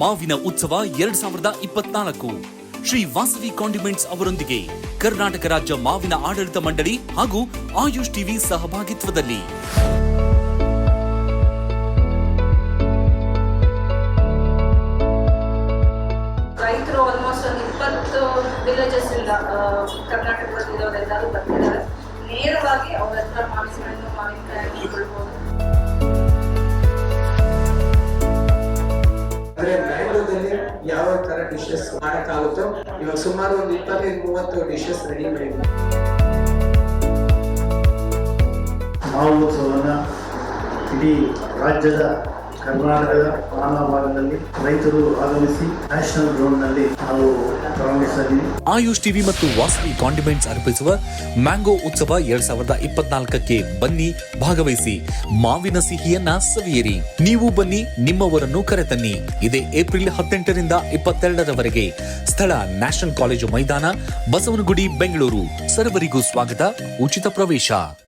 ಮಾವಿನ ಉತ್ಸವ ಎರಡ್ ಸಾವಿರದ ಇಪ್ಪತ್ನಾಲ್ಕು. ಶ್ರೀ ವಾಸವಿ ಕಾಂಡಿಮೆಂಟ್ಸ್ ಅವರೊಂದಿಗೆ ಕರ್ನಾಟಕ ರಾಜ್ಯ ಮಾವಿನ ಆಡಳಿತ ಮಂಡಳಿ ಹಾಗೂ ಆಯುಷ್ ಟಿವಿ ಸಹಭಾಗಿತ್ವದಲ್ಲಿ. ರೈತರು ಆಲ್ಮೋಸ್ಟ್ ಒಂದು ಇಪ್ಪತ್ತು ವಿಲೇಜಸ್ ಇಂದ ಕರ್ನಾಟಕದಲ್ಲಿ ಇರೋರೆಲ್ಲರೂ ಬರ್ತಿದ್ದಾರೆ. ನೇರವಾಗಿ ಅವ್ರ ಹತ್ರ ಮಾವಿನ ಯಾವ ತರ ಡಿಶಸ್ ಮಾಡಕ್ಕಾಗುತ್ತೋ? ಇವಾಗ ಸುಮಾರು ಒಂದು ಇಪ್ಪತ್ತೈದು, ಮೂವತ್ತು ಡಿಶಸ್ ರೆಡಿ ಮಾಡಿದ್ವಿ. ಮಹೋತ್ಸವನ ಇಡೀ ರಾಜ್ಯದ ಕರ್ನಾಟಕದ ನಾನಾ ಭಾಗದಲ್ಲಿ ರೈತರು ಆಗಮಿಸಿ ನ್ಯಾಷನಲ್ ಗ್ರೌಂಡ್ನಲ್ಲಿ ನಾವು ಆಯುಷ್ ಟಿವಿ ಮತ್ತು ವಾಸವಿ ಕಾಂಡಿಮೆಂಟ್ಸ್ ಅರ್ಪಿಸುವ ಮ್ಯಾಂಗೋ ಉತ್ಸವ ಎರಡ್ ಸಾವಿರದ ಇಪ್ಪತ್ನಾಲ್ಕಕ್ಕೆ ಬನ್ನಿ, ಭಾಗವಹಿಸಿ. ಮಾವಿನ ಸಿಹಿಯನ್ನ ಸವಿಯಿರಿ. ನೀವು ಬನ್ನಿ, ನಿಮ್ಮವರನ್ನು ಕರೆತನ್ನಿ. ಇದೇ ಏಪ್ರಿಲ್ ಹದಿನೆಂಟರಿಂದ ಇಪ್ಪತ್ತೆರಡರವರೆಗೆ ಸ್ಥಳ ನ್ಯಾಷನಲ್ ಕಾಲೇಜು ಮೈದಾನ, ಬಸವನಗುಡಿ, ಬೆಂಗಳೂರು. ಸರ್ವರಿಗೂ ಸ್ವಾಗತ, ಉಚಿತ ಪ್ರವೇಶ.